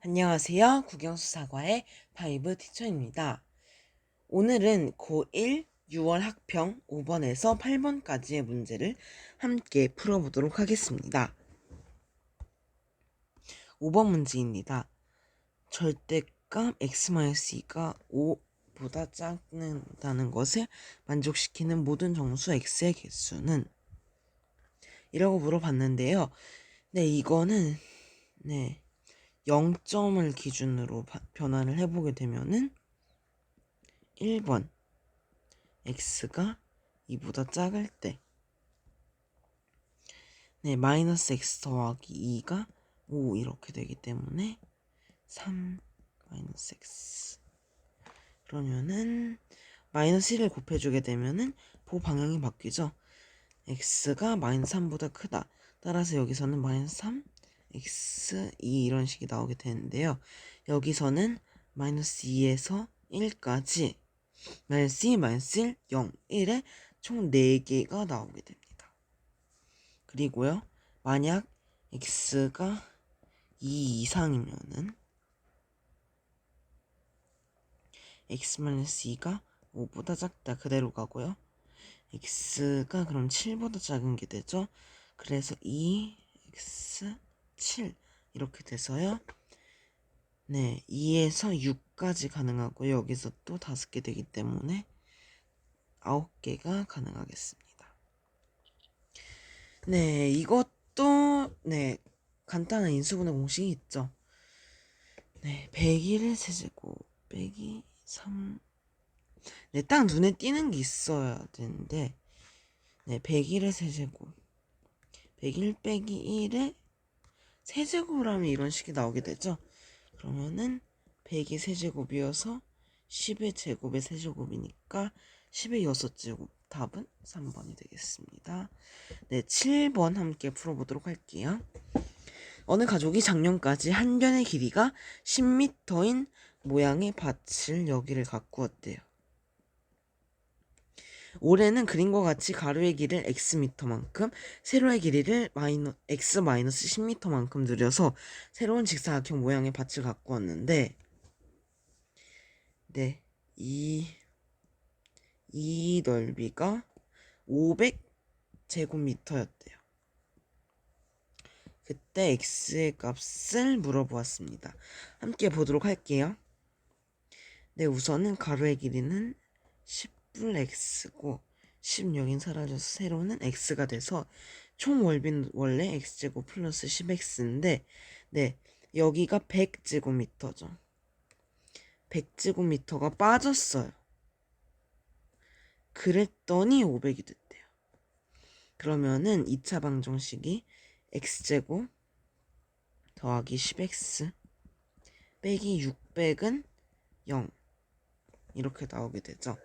안녕하세요. 국영수 사과의 파이브 티처입니다. 오늘은 고1 6월 학평 5번에서 8번까지의 문제를 함께 풀어보도록 하겠습니다. 5번 문제입니다. 절대값 x-2가 5보다 작는다는 것을 만족시키는 모든 정수 x의 개수는 이라고 물어봤는데요. 네, 이거는 네. 0점을 기준으로 바, 변화를 해보게 되면은 1번 x가 2보다 작을 때 네, 마이너스 x 더하기 2가 5 이렇게 되기 때문에 3 마이너스 x. 그러면은 마이너스 1을 곱해주게 되면은 보 방향이 바뀌죠? x가 마이너스 3보다 크다. 따라서 여기서는 마이너스 3 x 2 이런 식이 나오게 되는데요. 여기서는 마이너스 2에서 1까지 마이너스 2, 마이너스 1, 0, 1에 총 4개가 나오게 됩니다. 그리고요. 만약 x가 2 이상이면은 x-2가 5보다 작다 그대로 가고요. x가 그럼 7보다 작은 게 되죠. 그래서 2x 7 이렇게 돼서요. 네, 2에서 6까지 가능하고 여기서 또 5개 되기 때문에 9개가 가능하겠습니다. 네, 이것도 네, 간단한 인수분해 공식이 있죠. 네, 101의 세제곱 빼기 3 네, 딱 눈에 띄는 게 있어야 되는데 네, 101의 세제곱 101 빼기 1의 세제곱을 하면 이런 식이 나오게 되죠. 그러면은 100이 세제곱이어서 10의 제곱의 세제곱이니까 10의 6제곱 답은 3번이 되겠습니다. 네, 7번 함께 풀어보도록 할게요. 어느 가족이 작년까지 한 변의 길이가 10m인 모양의 밭을 여기를 가꾸었대요. 올해는 그림과 같이 가로의 길이를 x미터만큼 세로의 길이를 마이너, x 마이너스 10미터만큼 늘려서 새로운 직사각형 모양의 밭을 가꾸었는데 네, 이, 이 넓이가 500제곱미터였대요. 그때 x의 값을 물어보았습니다. 함께 보도록 할게요. 네, 우선은 가로의 길이는 10 x고 16인 사라져서 세로는 x가 돼서 총 월비는 원래 x제곱 플러스 10x인데 네 여기가 100제곱미터죠. 100제곱미터가 빠졌어요. 그랬더니 500이 됐대요. 그러면은 2차 방정식이 x제곱 더하기 10x 빼기 600은 0 이렇게 나오게 되죠.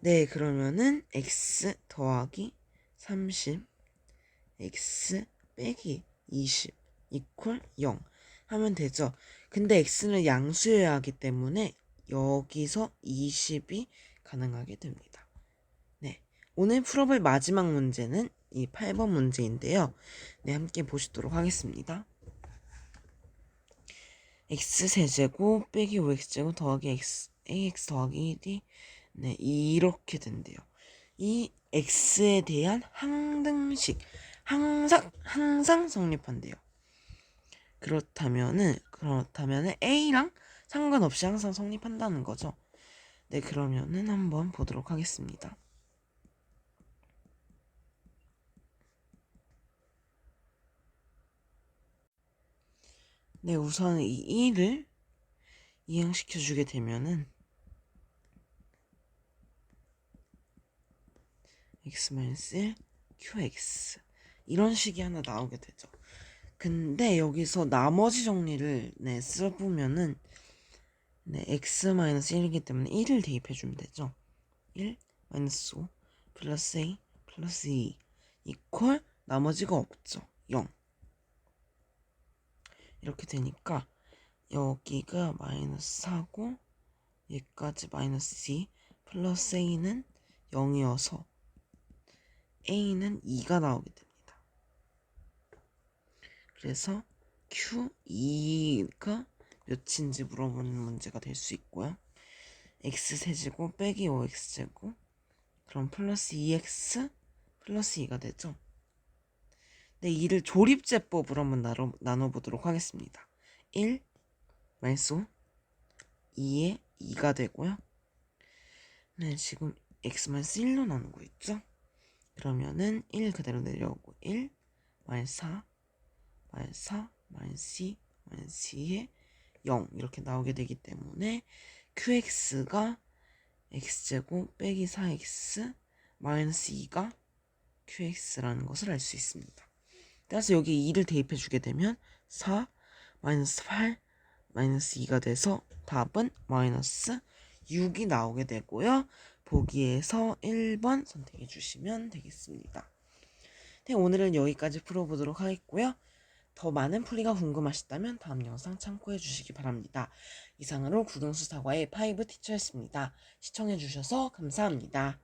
네, 그러면은 x 더하기 30 x 빼기 20 이퀄 0 하면 되죠. 근데 x는 양수여야 하기 때문에 여기서 20이 가능하게 됩니다. 네. 오늘 풀어볼 마지막 문제는 이 8번 문제인데요. 네, 함께 보시도록 하겠습니다. x세제곱 빼기 5x제곱 더하기 x, ax 더하기 1이 네, 이렇게 된대요. 이 x에 대한 항등식 항상 항상 성립한대요. 그렇다면은 그렇다면은 a랑 상관없이 항상 성립한다는 거죠. 네, 그러면은 한번 보도록 하겠습니다. 네, 우선 이 1을 이행시켜 주게 되면은 x-1 qx 이런 식이 하나 나오게 되죠. 근데 여기서 나머지 정리를 네, 써보면은 네, x-1이기 때문에 1을 대입해 주면 되죠. 1 마이너스 5 플러스 a 플러스 2 이퀄 나머지가 없죠. 0 이렇게 되니까 여기가 마이너스 4고 여기까지 마이너스 2 플러스 a는 0이어서 A는 2가 나오게 됩니다. 그래서 Q2가 몇인지 물어보는 문제가 될 수 있고요. X세제곱 빼기 5X제곱 그럼 플러스 2X 플러스 2가 되죠. 네, 이를 조립제법으로 한번 나눠, 나눠보도록 하겠습니다. 1 마이너스 5 2에 2가 되고요. 네, 지금 x 마이너스 1로 나누고 있죠. 그러면은 1 그대로 내려오고 1 마이너스 4 마이너스 4 마이너스 2 마이너스 2에 0 이렇게 나오게 되기 때문에 qx가 x제곱 빼기 4x 마이너스 2가 qx라는 것을 알 수 있습니다. 따라서 여기 2를 대입해 주게 되면 4 마이너스 8 마이너스 2가 돼서 답은 마이너스 6이 나오게 되고요. 보기에서 1번 선택해 주시면 되겠습니다. 네, 오늘은 여기까지 풀어보도록 하겠고요. 더 많은 풀이가 궁금하시다면 다음 영상 참고해 주시기 바랍니다. 이상으로 구등수 사과의 파이브 티처였습니다. 시청해 주셔서 감사합니다.